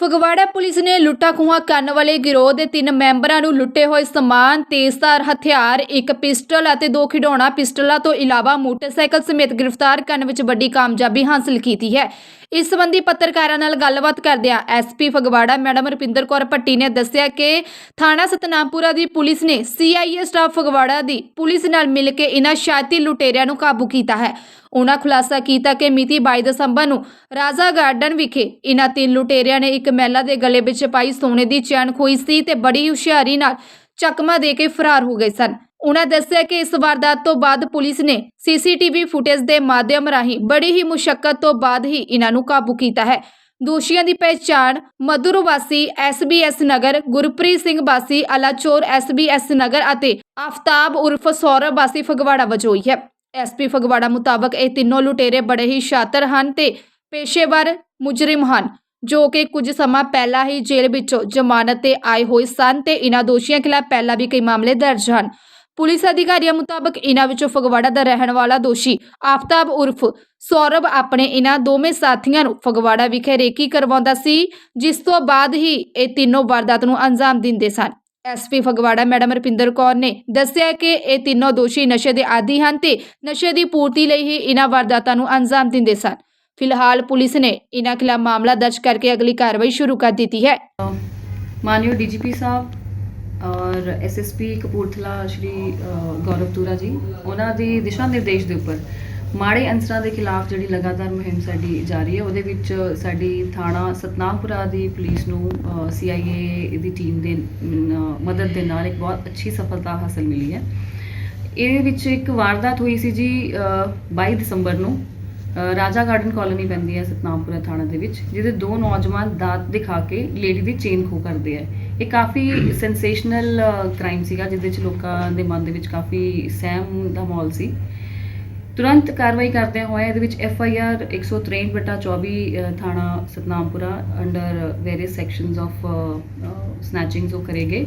Phagwara police ਨੇ ਲੁੱਟਾ ਖੋਹਾਂ ਕਰਨ ਵਾਲੇ ਗਿਰੋਹ ਦੇ ਤਿੰਨ ਮੈਂਬਰਾਂ ਨੂੰ ਲੁੱਟੇ ਹੋਏ ਸਮਾਨ, ਤੇਜ਼ਧਾਰ ਹਥਿਆਰ, ਇੱਕ ਪਿਸਟਲ ਅਤੇ ਦੋ ਖਿਡੌਣਾ ਪਿਸਟਲਾਂ ਤੋਂ ਇਲਾਵਾ ਮੋਟਰਸਾਈਕਲ ਸਮੇਤ ਗ੍ਰਿਫਤਾਰ ਕਰਨ ਵਿੱਚ ਵੱਡੀ ਕਾਮਯਾਬੀ ਹਾਸਲ ਕੀਤੀ ਹੈ। ਇਸ ਸੰਬੰਧੀ ਪੱਤਰਕਾਰਾਂ ਨਾਲ ਗੱਲਬਾਤ ਕਰਦਿਆਂ ਐਸਪੀ ਫਗਵਾੜਾ ਮੈਡਮ ਰੁਪਿੰਦਰ ਕੌਰ ਭੱਟੀ ਨੇ ਦੱਸਿਆ ਕਿ ਥਾਣਾ ਸਤਨਾਮਪੁਰਾ ਦੀ ਪੁਲਿਸ ਨੇ ਸੀਆਈਏ ਸਟਾਫ ਫਗਵਾੜਾ ਦੀ ਪੁਲਿਸ ਨਾਲ ਮਿਲ ਕੇ ਇਨ੍ਹਾਂ ਸ਼ਾਤੀ ਲੁਟੇਰਿਆਂ ਨੂੰ ਕਾਬੂ ਕੀਤਾ ਹੈ। ਉਹਨਾਂ ਖੁਲਾਸਾ ਕੀਤਾ ਕਿ ਮਿਤੀ 22 ਦਸੰਬਰ ਨੂੰ ਰਾਜ਼ਾ ਗਾਰਡਨ ਵਿਖੇ ਇਨ੍ਹਾਂ ਤਿੰਨ ਲੁਟੇਰਿਆਂ ਨੇ ਇੱਕ ਮਹਿਲਾ ਦੇ ਗਲੇ ਵਿੱਚ ਪਾਈ ਸੋਨੇ ਦੀ ਚੈਨ ਖੋਈ ਸੀ ਤੇ ਬੜੀ ਹੁਸ਼ਿਆਰੀ ਨਾਲ ਚਕਮਾ ਦੇ ਕੇ ਫਰਾਰ ਹੋ ਗਏ ਸਨ। ਉਹਨਾਂ ਦੱਸਿਆ ਕਿ ਇਸ ਵਾਰਦਾਤ ਤੋਂ ਬਾਅਦ ਪੁਲਿਸ ਨੇ ਸੀਸੀਟੀਵੀ ਫੁਟੇਜ ਦੇ ਮਾਧਿਅਮ ਰਾਹੀਂ ਬੜੀ ਹੀ ਮੁਸ਼ਕਲ ਤੋਂ ਬਾਅਦ ਹੀ ਇਹਨਾਂ ਨੂੰ ਕਾਬੂ ਕੀਤਾ ਹੈ। ਦੋਸ਼ੀਆਂ ਦੀ ਪਹਿਚਾਣ ਮਧੁਰ ਵਾਸੀ ਐਸਬੀਐਸ ਨਗਰ, ਗੁਰਪ੍ਰੀਤ ਸਿੰਘ ਵਾਸੀ, ਅਲਾਚੋਰ ਐਸਬੀਐਸ ਨਗਰ ਅਤੇ ਆਫਤਾਬ ਉਰਫ ਸੌਰਵ ਵਾਸੀ ਫਗਵਾੜਾ ਵਜੋਂ ਹੋਈ ਹੈ। ਐਸਪੀ ਫਗਵਾੜਾ ਮੁਤਾਬਕ ਇਹ ਤਿੰਨੋਂ ਲੁਟੇਰੇ ਬੜੇ ਹੀ ਸ਼ਾਤਰ ਹਨ ਤੇ ਪੇਸ਼ੇਵਰ ਮੁਜਰਮ ਹਨ, ਜੋ ਕਿ ਕੁਝ ਸਮਾਂ ਪਹਿਲਾਂ ਹੀ ਜੇਲ੍ਹ ਵਿੱਚੋਂ ਜ਼ਮਾਨਤ ਤੇ ਆਏ ਹੋਏ ਸਨ ਤੇ ਇਹਨਾਂ ਦੋਸ਼ੀਆਂ ਖਿਲਾਫ ਪਹਿਲਾਂ ਵੀ ਕਈ ਮਾਮਲੇ ਦਰਜ ਹਨ। ਪੁਲਿਸ ਅਧਿਕਾਰੀਆਂ ਮੁਤਾਬਕ ਇਹਨਾਂ ਵਿੱਚੋਂ ਫਗਵਾੜਾ ਦਾ ਰਹਿਣ ਵਾਲਾ ਦੋਸ਼ੀ ਆਫਤਾਬ ਉਰਫ ਸੌਰਵ ਆਪਣੇ ਇਹਨਾਂ ਦੋਵੇਂ ਸਾਥੀਆਂ ਨੂੰ ਫਗਵਾੜਾ ਵਿਖੇ ਰੇਕੀ ਕਰਵਾਉਂਦਾ ਸੀ, ਜਿਸ ਤੋਂ ਬਾਅਦ ਹੀ ਇਹ ਤਿੰਨੋਂ ਵਾਰਦਾਤ ਨੂੰ ਅੰਜਾਮ ਦਿੰਦੇ ਸਨ। ਐਸਪੀ ਫਗਵਾੜਾ, ਮੈਡਮ ਰਪਿੰਦਰ ਕੌਰ ਨੇ ਦੱਸਿਆ ਕਿ ਇਹ ਤਿੰਨੋਂ ਦੋਸ਼ੀ ਨਸ਼ੇ ਦੇ ਆਦੀ ਹਨ ਤੇ ਨਸ਼ੇ ਦੀ ਪੂਰਤੀ ਲਈ ਹੀ ਇਹਨਾਂ ਵਾਰਦਾਤਾਂ ਨੂੰ ਅੰਜਾਮ ਦਿੰਦੇ ਸਨ। ਫਿਲਹਾਲ ਪੁਲਿਸ ਨੇ ਇਹਨਾਂ ਖਿਲਾਫ ਮਾਮਲਾ ਦਰਜ ਕਰਕੇ ਅਗਲੀ ਕਾਰਵਾਈ ਸ਼ੁਰੂ ਕਰ ਦਿੱਤੀ ਹੈ। ਮਾਨਯੋਗ ਡੀਜੀਪੀ ਸਾਹਿਬ ਔਰ ਐਸਐਸਪੀ ਕਪੂਰਥਲਾ ਸ਼੍ਰੀ ਅ, ਗੌਰਵ ਤੂਰਾ ਜੀ ਉਹਨਾਂ ਦੀ ਦਿਸ਼ਾ ਨਿਰਦੇਸ਼ ਦੇ ਉੱਪਰ ਮਾੜੇ ਅੰਸਰਾਂ ਦੇ ਖਿਲਾਫ ਜਿਹੜੀ ਲਗਾਤਾਰ ਮੁਹਿੰਮ ਸਾਡੀ ਜਾਰੀ ਹੈ ਉਹਦੇ ਵਿੱਚ ਸਾਡੀ ਥਾਣਾ ਸਤਨਾਮਪੁਰਾ ਦੀ ਪੁਲਿਸ ਨੂੰ ਸੀਆਈਏ ਦੀ ਟੀਮ ਦੇ ਮਦਦ ਦੇ ਨਾਲ ਇੱਕ ਬਹੁਤ ਅੱਛੀ ਸਫਲਤਾ ਹਾਸਲ ਮਿਲੀ ਹੈ। ਇਹਦੇ ਵਿੱਚ ਇੱਕ ਵਾਰਦਾਤ ਹੋਈ ਸੀ ਜੀ ਅ, 22 ਦਸੰਬਰ ਨੂੰ ਰਾਜਾ ਗਾਰਡਨ ਕਾਲੋਨੀ ਪੈਂਦੀ ਹੈ ਸਤਨਾਮਪੁਰਾ ਥਾਣਾ ਦੇ ਵਿੱਚ ਜਿਹਦੇ ਦੋ ਨੌਜਵਾਨ ਦਾਤ ਦਿਖਾ ਕੇ ਲੇਡੀ ਦੀ ਚੇਨ ਖੋ ਕਰਦੇ ਆ ਇਹ ਕਾਫੀ ਸੈਂਸੇਸ਼ਨਲ ਕ੍ਰਾਈਮ ਸੀਗਾ ਜਿਹਦੇ 'ਚ ਲੋਕਾਂ ਦੇ ਮਨ ਦੇ ਵਿੱਚ ਕਾਫੀ ਸਹਿਮ ਦਾ ਮਾਹੌਲ ਸੀ। ਤੁਰੰਤ ਕਾਰਵਾਈ ਕਰਦੇ ਹੋਏ ਇਹਦੇ ਵਿੱਚ ਐਫ ਆਈ ਆਰ 163 ਬਟਾ 24 ਅ, ਥਾਣਾ Satnampura under various sections of snatchings ਉਹ ਕਰੇਗੇ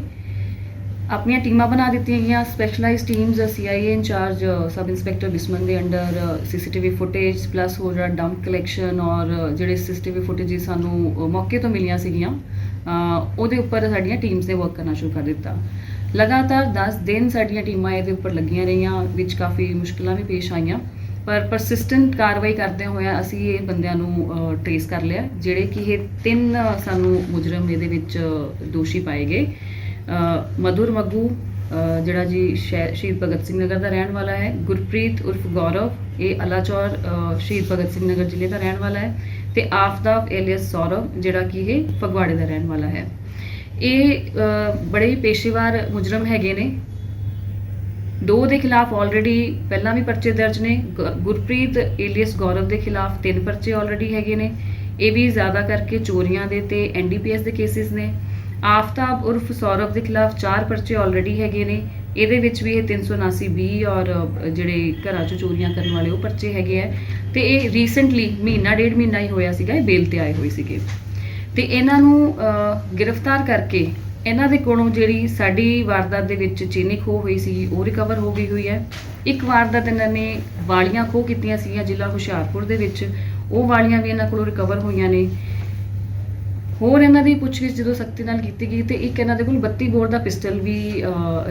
ਆਪਣੀਆਂ ਟੀਮਾਂ ਬਣਾ ਦਿੱਤੀਆਂ ਗਈਆਂ। Specialised teams CIA incharge sub inspector Bisman ਦੇ ਅੰਡਰ ਸੀਸੀਟੀਵੀ ਫੁਟੇਜ ਪਲੱਸ ਹੋਰ ਜਿਹੜਾ ਡੰਪ ਕਲੈਕਸ਼ਨ ਔਰ ਜਿਹੜੇ ਸੀਸੀਟੀਵੀ ਫੁਟੇਜ ਸਾਨੂੰ ਮੌਕੇ ਤੋਂ ਮਿਲੀਆਂ ਸੀਗੀਆਂ। ਉਹਦੇ ਉੱਪਰ ਸਾਡੀਆਂ ਟੀਮਸ ਨੇ ਵਰਕ ਕਰਨਾ ਸ਼ੁਰੂ ਕਰ ਦਿੱਤਾ। ਲਗਾਤਾਰ 10 ਦਿਨ ਸਾਡੀਆਂ ਟੀਮਾਂ ਇਹਦੇ ਉੱਪਰ ਲੱਗੀਆਂ ਰਹੀਆਂ, ਵਿੱਚ ਕਾਫੀ ਮੁਸ਼ਕਲਾਂ ਵੀ ਪੇਸ਼ ਆਈਆਂ। ਪਰ ਪਰਸਿਸਟੈਂਟ ਕਾਰਵਾਈ ਕਰਦੇ ਹੋਏ ਅਸੀਂ ਇਹ ਬੰਦਿਆਂ ਨੂੰ ਟ੍ਰੇਸ ਕਰ ਲਿਆ, ਜਿਹੜੇ ਕਿ ਇਹ ਤਿੰਨ ਸਾਨੂੰ ਮੁਜਰਮ ਇਹਦੇ ਵਿੱਚ ਦੋਸ਼ੀ ਪਾਏ ਗਏ। ਮਧੁਰ ਮੱਗੂ ਜਿਹੜਾ ਜੀ ਸ਼ਹਿ- ਸ਼ਹੀਦ ਭਗਤ ਸਿੰਘ ਨਗਰ ਦਾ ਰਹਿਣ ਵਾਲਾ ਹੈ, ਗੁਰਪ੍ਰੀਤ ਉਰਫ ਗੌਰਵ, ਇਹ ਅਲਾਚੌਰ ਸ਼ਹੀਦ ਭਗਤ ਸਿੰਘ ਨਗਰ ਜ਼ਿਲ੍ਹੇ ਦਾ ਰਹਿਣ ਵਾਲਾ ਹੈ ਤੇ ਆਫਤਾਬ ਏਲੀਅਸ ਸੌਰਵ, ਜਿਹੜਾ ਕਿ ਇਹ ਫਗਵਾੜੇ ਦਾ ਰਹਿਣ ਵਾਲਾ ਹੈ। ਇਹ ਬੜੇ ਹੀ ਪੇਸ਼ੇਵਾਰ ਮੁਜਰਮ ਹੈਗੇ ਨੇ। ਦੋ ਦੇ ਖਿਲਾਫ ਆਲਰੇਡੀ ਪਹਿਲਾਂ ਵੀ ਪਰਚੇ ਦਰਜ ਨੇ ਗੁਰਪ੍ਰੀਤ ਏਲੀਅਸ ਗੌਰਵ ਦੇ ਖਿਲਾਫ ਤਿੰਨ ਪਰਚੇ ਆਲਰੇਡੀ ਹੈਗੇ ਨੇ। ਇਹ ਵੀ ਜ਼ਿਆਦਾ ਕਰਕੇ ਚੋਰੀਆਂ ਦੇ ਤੇ ਐਨਡੀਪੀਐਸ ਦੇ ਕੇਸਿਸ ਨੇ। ਆਫਤਾਬ ਉਰਫ ਸੌਰਵ ਦੇ ਖਿਲਾਫ ਚਾਰ ਪਰਚੇ ਆਲਰੇਡੀ ਹੈਗੇ ਨੇ। ਇਹਦੇ ਵਿੱਚ ਵੀ ਇਹ 379 ਬੀ ਔਰ ਜਿਹੜੇ ਘਰਾਂ 'ਚੋਂ ਚੋਰੀਆਂ ਕਰਨ ਵਾਲੇ ਉਹ ਪਰਚੇ ਹੈਗੇ ਆ। ਤੇ ਇਹ ਰੀਸੈਂਟਲੀ ਮਹੀਨਾ, ਡੇਢ ਮਹੀਨਾ ਹੀ ਹੋਇਆ ਸੀਗਾ, ਇਹ ਬੇਲ ਤੇ ਆਏ ਹੋਏ ਸੀਗੇ। ਤੇ ਇਹਨਾਂ ਨੂੰ ਗ੍ਰਿਫਤਾਰ ਕਰਕੇ ਇਹਨਾਂ ਦੇ ਕੋਲੋਂ ਜਿਹੜੀ ਸਾਡੀ ਵਾਰਦਾਤ ਦੇ ਵਿੱਚ ਚੀਨੀ ਖੋਹ ਹੋਈ ਸੀ, ਉਹ ਰਿਕਵਰ ਹੋ ਗਈ ਹੋਈ ਹੈ। ਇੱਕ ਵਾਰਦਾਤ ਇਹਨਾਂ ਨੇ ਵਾਲੀਆਂ ਖੋਹ ਕੀਤੀਆਂ ਸੀਗੀਆਂ ਜ਼ਿਲ੍ਹਾ ਹੁਸ਼ਿਆਰਪੁਰ ਦੇ ਵਿੱਚ। ਉਹ ਵਾਲੀਆਂ ਵੀ ਇਹਨਾਂ ਕੋਲੋਂ ਰਿਕਵਰ ਹੋਈਆਂ ਨੇ। ਹੋਰ ਇਹਨਾਂ ਦੀ ਪੁੱਛਗਿੱਛ ਜਦੋਂ ਸਖਤੀ ਨਾਲ ਕੀਤੀ ਗਈ ਤੇ ਇੱਕ ਇਹਨਾਂ ਦੇ ਕੋਲ 32 ਬੋਰ ਦਾ ਪਿਸਟਲ ਵੀ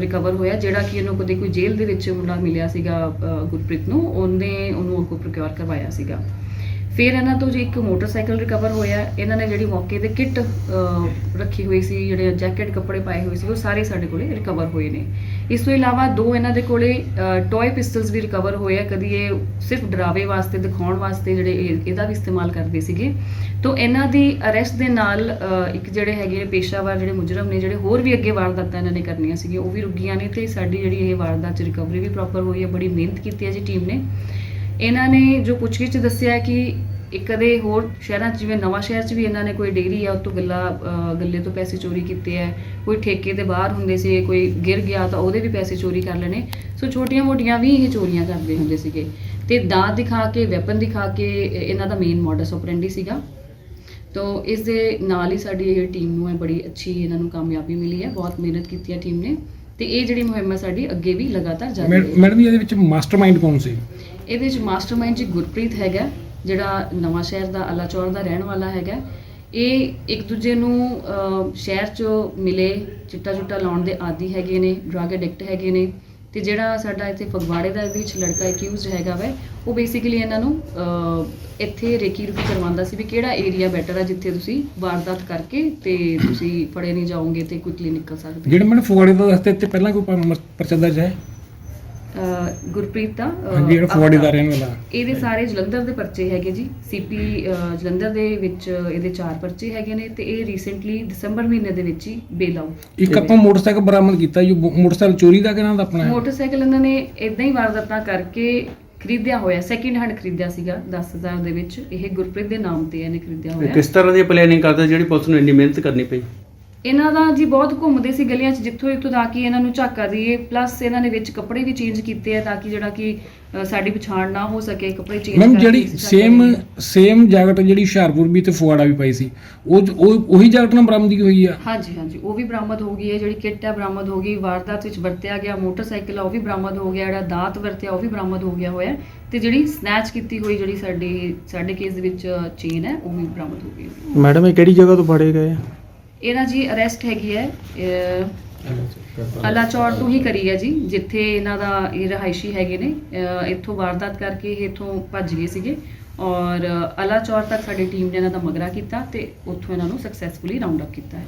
ਰਿਕਵਰ ਹੋਇਆ, ਜਿਹੜਾ ਕਿ ਇਹਨੂੰ ਕਦੇ ਕੋਈ ਜੇਲ੍ਹ ਦੇ ਵਿੱਚ ਮੁੰਡਾ ਮਿਲਿਆ ਸੀਗਾ ਗੁਰਪ੍ਰੀਤ ਨੂੰ, ਉਹਨੇ ਉਹਨੂੰ ਅੱਗੋਂ ਪ੍ਰੋਕਿਓਰ ਕਰਵਾਇਆ ਸੀਗਾ। ਫਿਰ ਇਹਨਾਂ ਤੋਂ ਜੀ ਇੱਕ ਮੋਟਰਸਾਈਕਲ ਰਿਕਵਰ ਹੋਇਆ, ਇਹਨਾਂ ਨੇ ਜਿਹੜੀ ਮੌਕੇ ਤੇ ਕਿੱਟ ਰੱਖੀ ਹੋਈ ਸੀ, ਜਿਹੜੇ ਜੈਕਟ, ਕੱਪੜੇ ਪਾਏ ਹੋਏ ਸੀ, ਉਹ ਸਾਰੇ ਸਾਡੇ ਕੋਲੇ ਰਿਕਵਰ ਹੋਏ ਨੇ। ਇਸ ਤੋਂ ਇਲਾਵਾ ਦੋ ਇਹਨਾਂ ਦੇ ਕੋਲੇ ਟੌਏ ਪਿਸਟਲਸ ਵੀ ਰਿਕਵਰ ਹੋਏ ਆ। ਕਦੀ ਇਹ ਸਿਰਫ ਡਰਾਵੇ ਵਾਸਤੇ, ਦਿਖਾਉਣ ਵਾਸਤੇ ਜਿਹੜੇ ਇਹ- ਇਹਦਾ ਵੀ ਇਸਤੇਮਾਲ ਕਰਦੇ ਸੀਗੇ। ਤੋਂ ਇਹਨਾਂ ਦੀ ਅਰੈਸਟ ਦੇ ਨਾਲ ਇੱਕ ਜਿਹੜੇ ਹੈਗੇ ਪੇਸ਼ਾਵਰ, ਜਿਹੜੇ ਮੁਜਰਮ ਨੇ, ਜਿਹੜੇ ਹੋਰ ਵੀ ਅੱਗੇ ਵਾਰਦਾਤਾਂ ਇਹਨਾਂ ਨੇ ਕਰਨੀਆਂ ਸੀਗੀਆਂ, ਉਹ ਵੀ ਰੁਕੀਆਂ ਨੇ ਤੇ ਸਾਡੀ ਜਿਹੜੀ ਇਹ ਵਾਰਦਾਤ ਚ ਰਿਕਵਰੀ ਵੀ ਪ੍ਰੋਪਰ ਹੋਈ ਹੈ ਬੜੀ ਮਿਹਨਤ ਕੀਤੀ ਹੈ ਜੀ ਟੀਮ ਨੇ। ਇਹਨਾਂ ਨੇ ਜੋ ਪੁੱਛਗਿੱਛ ਦੱਸਿਆ ਕਿ ਇੱਕ ਕਦੇ ਹੋਰ ਸ਼ਹਿਰਾਂ 'ਚ ਜਿਵੇਂ ਨਵਾਂ ਸ਼ਹਿਰ 'ਚ ਵੀ ਇਹਨਾਂ ਨੇ ਕੋਈ ਡਿਗਰੀ ਆ ਉਹ ਤੋਂ ਗੱਲਾ ਗੱਲੇ ਤੋਂ ਪੈਸੇ ਚੋਰੀ ਕੀਤੇ ਆ। ਕੋਈ ਠੇਕੇ ਦੇ ਬਾਹਰ ਹੁੰਦੇ ਸੀ ਕੋਈ ਗਿਰ ਗਿਆ ਤਾਂ ਉਹਦੇ ਵੀ ਪੈਸੇ ਚੋਰੀ ਕਰ ਲੈਣੇ। ਸੋ ਛੋਟੀਆਂ-ਮੋਟੀਆਂ ਵੀ ਇਹ ਚੋਰੀਆਂ ਕਰਦੇ ਹੁੰਦੇ ਸੀਗੇ। ਤੇ ਦਾਤ ਦਿਖਾ ਕੇ ਵੈਪਨ ਦਿਖਾ ਕੇ ਇਹ- ਇਹਨਾਂ ਦਾ ਮੇਨ ਮੋਡਸ ਆਪਰੈਂਡੀ ਸੀਗਾ। ਤੋ ਇਸ ਦੇ ਨਾਲ ਹੀ ਸਾਡੀ ਇਹ ਟੀਮ ਨੂੰ ਹੈ ਬੜੀ ਅੱਛੀ ਇਹਨਾਂ ਨੂੰ ਕਾਮਯਾਬੀ ਮਿਲੀ ਹੈ ਬਹੁਤ ਮਿਹਨਤ ਕੀਤੀ ਹੈ ਟੀਮ ਨੇ। ਤੇ ਇਹ ਜਿਹੜੀ ਮੁਹਿੰਮ ਹੈ ਸਾਡੀ ਅੱਗੇ ਵੀ ਲਗਾਤਾਰ ਜਾਰੀ ਰਹੇਗੀ ਮੈਡਮ ਜੀ ਇਹਦੇ ਵਿੱਚ ਮਾਸਟਰਮਾਈਂਡ ਕੌਣ ਸੀ? ਇਹਦੇ ਵਿੱਚ ਮਾਸਟਰਮਾਈਂਡ ਜੀ ਗੁਰਪ੍ਰੀਤ ਹੈਗਾ। ਜਿਹੜਾ ਨਵਾਂ ਸ਼ਹਿਰ ਦਾ ਅਲਾਚੌਰ ਦਾ ਰਹਿਣ ਵਾਲਾ ਹੈਗਾ, ਇਹ ਇੱਕ ਦੂਜੇ ਨੂੰ ਸ਼ਹਿਰ 'ਚ ਮਿਲੇ, ਚਿੱਟਾ ਚੁੱਟਾ ਲਾਉਣ ਦੇ ਆਦੀ ਹੈਗੇ ਨੇ ਡਰੱਗ ਐਡਿਕਟ ਹੈਗੇ ਨੇ, ਤੇ ਜਿਹੜਾ ਸਾਡਾ ਇੱਥੇ ਫਗਵਾੜੇ ਦਾ ਇਹਦੇ ਵਿੱਚ ਲੜਕਾ ਅਕਿਊਜ਼ਡ ਹੈਗਾ ਵੈ, ਉਹ ਬੇਸਿਕਲੀ ਇਹਨਾਂ ਨੂੰ ਇੱਥੇ ਰੇਕੀ ਰੁਕੀ ਕਰਵਾਉਂਦਾ ਸੀ ਵੀ ਕਿਹੜਾ ਏਰੀਆ ਬੈਟਰ ਹੈ ਜਿੱਥੇ ਤੁਸੀਂ ਵਾਰਦਾਤ ਕਰਕੇ ਤੇ ਤੁਸੀਂ ਫੜੇ ਨਹੀਂ ਜਾਓਗੇ ਤੇ ਕੁਇਕਲੀ ਨਿਕਲ ਸਕਦੇ ਜਿਹੜਾ ਮੈਨੂੰ ਫਗਵਾੜੇ ਦਾ ਦੱਸਦੇ ਤੇ ਪਹਿਲਾਂ ਕੋਈ ਪਰਚਾ ਦਰਜ ਹੈ? ਅਹ, ਗੁਰਪ੍ਰੀਤ ਦਾ ਹਾਂਜੀ ਜਿਹੜਾ ਫਗਵਾੜੇ ਦਾ ਰਹਿਣ ਵਾਲਾ। ਇਹਦੇ ਸਾਰੇ ਜਲੰਧਰ ਦੇ ਪਰਚੇ ਹੈਗੇ ਜੀ। ਸੀਪੀ ਜਲੰਧਰ ਦੇ ਵਿੱਚ ਇਹਦੇ ਚਾਰ ਪਰਚੇ ਹੈਗੇ ਨੇ ਤੇ ਇਹ ਰੀਸੈਂਟਲੀ ਦਸੰਬਰ ਮਹੀਨੇ ਦੇ ਵਿੱਚ ਹੀ ਬੇਲ ਆਊਟ ਇੱਕ ਆਪਾਂ ਮੋਟਰਸਾਈਕਲ ਬਰਾਮਦ ਕੀਤਾ ਜੋ। ਮੋਟਰਸਾਈਕਲ ਚੋਰੀ ਦਾ ਕਿਹਨਾਂ ਦਾ ਆਪਣਾ ਹੈ? ਮੋਟਰਸਾਈਕਲ ਇਹਨਾਂ ਨੇ ਇਦਾਂ ਹੀ ਵਾਰਦਾਤਾਂ ਕਰਕੇ ਖਰੀਦਿਆ ਹੋਇਆ ਸੈਕਿੰਡ ਹੈਂਡ ਖਰੀਦਿਆ ਸੀਗਾ 10000 ਦੇ ਵਿੱਚ। ਇਹ ਗੁਰਪ੍ਰੀਤ ਦੇ ਨਾਮ ਤੇ ਇਹਨੇ ਖਰੀਦਿਆ ਹੋਇਆ। ਕਿਸ ਤਰ੍ਹਾਂ ਦੀ ਪਲੈਨਿੰਗ ਕਰਦੇ ਜਿਹੜੀ ਪੁਲਿਸ ਨੂੰ ਇੰਨੀ ਮਿਹਨਤ ਕਰਨੀ ਪਈ? ਇਹਨਾਂ ਦਾ ਜੀ ਬਹੁਤ ਘੁੰਮਦੇ ਸੀ ਗਲੀਆਂ 'ਚ ਜਿੱਥੋਂ ਇੱਥੋਂ ਤਾਂ ਕਿ ਇਹਨਾਂ ਨੂੰ ਝਾਕਾ ਦਈਏ ਪਲੱਸ ਇਹਨਾਂ ਨੇ ਵਿੱਚ ਕੱਪੜੇ ਵੀ ਚੇਂਜ ਕੀਤੇ ਆ ਤਾਂ ਕਿ ਜਿਹੜਾ ਕਿ ਅ, ਸਾਡੀ ਪਛਾਣ ਨਾ ਹੋ ਸਕੇ ਕੱਪੜੇ ਚੇਂਜ ਮੈਮ ਜਿਹੜੀ ਸੇਮ ਸੇਮ ਜੈਕਟ ਜਿਹੜੀ ਹੁਸ਼ਿਆਰਪੁਰ ਵੀ ਤੇ ਫਗਵਾੜਾ ਵੀ ਪਾਈ ਸੀ ਉਹ ਉਹ ਉਹੀ ਜੈਕਟ ਨਾਲ ਬਰਾਮਦਗੀ ਹੋਈ ਆ ਹਾਂਜੀ ਹਾਂਜੀ ਉਹ ਵੀ ਬਰਾਮਦ ਹੋ ਗਈ ਹੈ ਜਿਹੜੀ ਕਿੱਟ ਹੈ ਬਰਾਮਦ ਹੋ ਗਈ ਵਾਰਦਾਤ ਵਿੱਚ ਵਰਤਿਆ ਗਿਆ ਮੋਟਰਸਾਈਕਲ ਆ ਉਹ ਵੀ ਬਰਾਮਦ ਹੋ ਗਿਆ ਜਿਹੜਾ ਦਾਤ ਵਰਤਿਆ ਉਹ ਵੀ ਬਰਾਮਦ ਹੋ ਗਿਆ ਹੋਇਆ ਹੈ ਤੇ ਜਿਹੜੀ ਸਨੈਚ ਕੀਤੀ ਹੋਈ ਜਿਹੜੀ ਸਾਡੇ ਸਾਡੇ ਕੇਸ ਦੇ ਵਿੱਚ ਚੇਨ ਹੈ ਉਹ ਵੀ ਬਰਾਮਦ ਹੋ ਗਈ ਹੈ। ਮੈਡਮ ਇਹ ਕਿਹੜੀ ਜਗ੍ਹਾ ਤੋਂ ਫੜੇ ਗਏ ਆ? ਇਹਨਾਂ ਜੀ ਅਰੈਸਟ ਹੈਗੀ ਹੈ ਅਲਾਚੌਰ ਤੋਂ ਹੀ ਕਰੀ ਹੈ ਜੀ, ਜਿੱਥੇ ਇਹਨਾਂ ਦਾ ਇਹ ਰਹਾਇਸ਼ੀ ਹੈਗੇ ਨੇ ਇੱਥੋਂ ਵਾਰਦਾਤ ਕਰਕੇ ਇਹ ਇੱਥੋਂ ਭੱਜ ਗਏ ਸੀਗੇ ਔਰ ਅਲਾਚੌਰ ਤੱਕ ਸਾਡੀ ਟੀਮ ਨੇ ਇਹਨਾਂ ਦਾ ਮਗਰਾ ਕੀਤਾ ਤੇ ਉੱਥੋਂ ਇਹਨਾਂ ਨੂੰ ਸਕਸੈਸਫੁਲੀ ਰਾਉਂਡ ਅਪ ਕੀਤਾ ਹੈ।